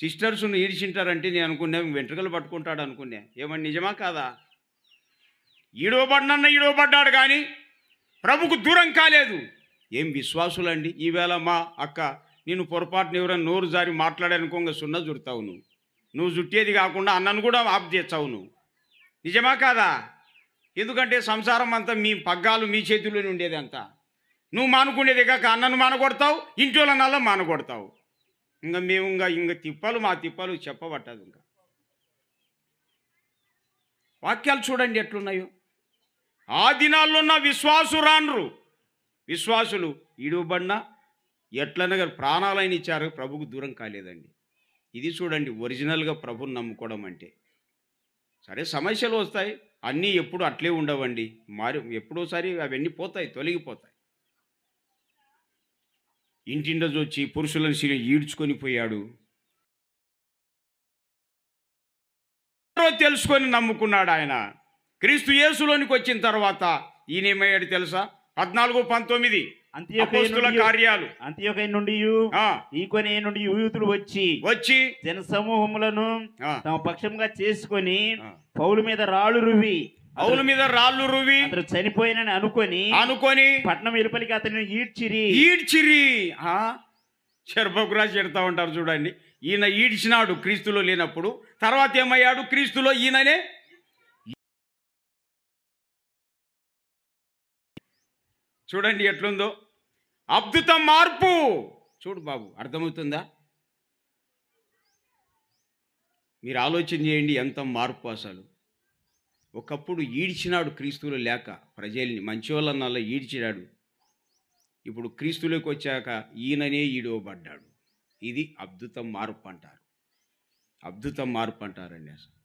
సిస్టర్స్ను ఈడ్చింటారంటే నేను అనుకున్నా వెంట్రుకలు పట్టుకుంటాడు అనుకున్నా. ఏమని నిజమా కాదా? ఈడవబడినన్న ఈడవబడ్డాడు కానీ ప్రభుకు దూరం కాలేదు. ఏం విశ్వాసులండి? ఈవేళ మా అక్క నేను పొరపాటున ఎవరైనా నోరు జారి మాట్లాడానుకోగా సున్న జుడతావు నువ్వు. నువ్వు జుట్టేది కాకుండా అన్నను కూడా ఆప్ చేస్తావు నువ్వు. నిజమా కాదా? ఎందుకంటే సంసారం అంతా మీ పగ్గాలు మీ చేతిలోనే ఉండేది అంతా నువ్వు మానుకునేది కాక అన్నను మానగొడతావు ఇంట్లో నల్ల మానగొడతావు. ఇంకా మేము ఇంకా ఇంక తిప్పలు మా తిప్పలు చెప్పబట్టదు ఇంకా. వాక్యాలు చూడండి ఎట్లున్నాయో. ఆ దినాల్లో ఉన్న విశ్వాసురాన్రు విశ్వాసులు ఇడుబడిన ఎట్లనగా ప్రాణాలైన ఇచ్చారు ప్రభుకు దూరం కాలేదండి. ఇది చూడండి ఒరిజినల్గా ప్రభుని నమ్ముకోవడం అంటే. సరే సమస్యలు వస్తాయి అన్నీ ఎప్పుడు అట్లే ఉండవండి. మారి ఎప్పుడోసారి అవన్నీ పోతాయి తొలగిపోతాయి. ఇంటిండజు వచ్చి పురుషులను సిరి ఈడ్చుకొని పోయాడు. తెలుసుకొని నమ్ముకున్నాడు ఆయన. క్రీస్తు యేసులోనికి వచ్చిన తర్వాత ఈయనేమయ్యాడు తెలుసా? పద్నాలుగు పంతొమ్మిది కార్యాలు. నుండి యూతులు వచ్చి వచ్చి జన సమూహములను తమ పక్షంగా చేసుకొని. పౌలు మీద రాళ్ళు రువి పౌలు మీద రాళ్ళు రువి. అతడు చనిపోయినని అనుకొని అనుకొని పట్నం వెలుపలికి అతన్ని ఈడ్చిరి. ఈడ్చిరి. ఆ, చెరపకురా చెడతా ఉంటారు చూడండి. ఈయన ఈడ్చినాడు క్రీస్తులో లేనప్పుడు. తర్వాత ఏమయ్యాడు? క్రీస్తులో ఈయననే చూడండి ఎట్లుందో. అద్భుత మార్పు. చూడు బాబు అర్థమవుతుందా? మీరు ఆలోచన చేయండి ఎంత మార్పు అసలు. ఒకప్పుడు ఈడ్చినాడు క్రీస్తులు లేక ప్రజల్ని మంచోళ్ళన్నల్లా ఈడ్చినాడు. ఇప్పుడు క్రీస్తులోకి వచ్చాక ఈయననే ఈడవబడ్డాడు. ఇది అద్భుతం మార్పు అంటారు. అద్భుతం మార్పు అంటారండి అసలు.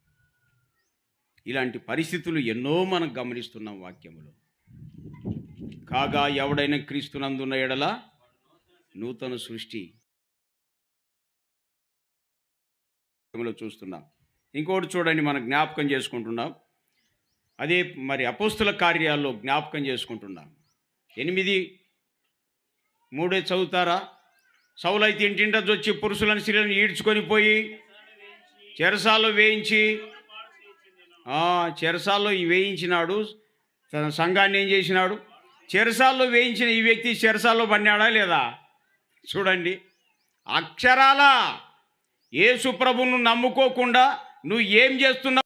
ఇలాంటి పరిస్థితులు ఎన్నో మనం గమనిస్తున్నాం వాక్యములో. కాగా ఎవడైనా క్రీస్తునందున్న ఎడల నూతన సృష్టి చూస్తున్నాం. ఇంకోటి చూడండి మనం జ్ఞాపకం చేసుకుంటున్నాం. అదే మరి అపోస్తుల కార్యాల్లో జ్ఞాపకం చేసుకుంటున్నాం. ఎనిమిది మూడే చదువుతారా? సౌలైతే ఇంటింటది వచ్చి పురుషులను స్త్రీలను ఈడ్చుకొని పోయి చెరసాల్లో వేయించి చెరసాల్లో వేయించినాడు. తన సంఘాన్ని ఏం చేసినాడు? చెరసాల్లో వేయించిన ఈ వ్యక్తి చెరసాల్లో పడినాడా లేదా? చూడండి. అక్షరాల. యేసు ప్రభువును నమ్ముకోకుండా నువ్వు ఏం చేస్తున్నావు?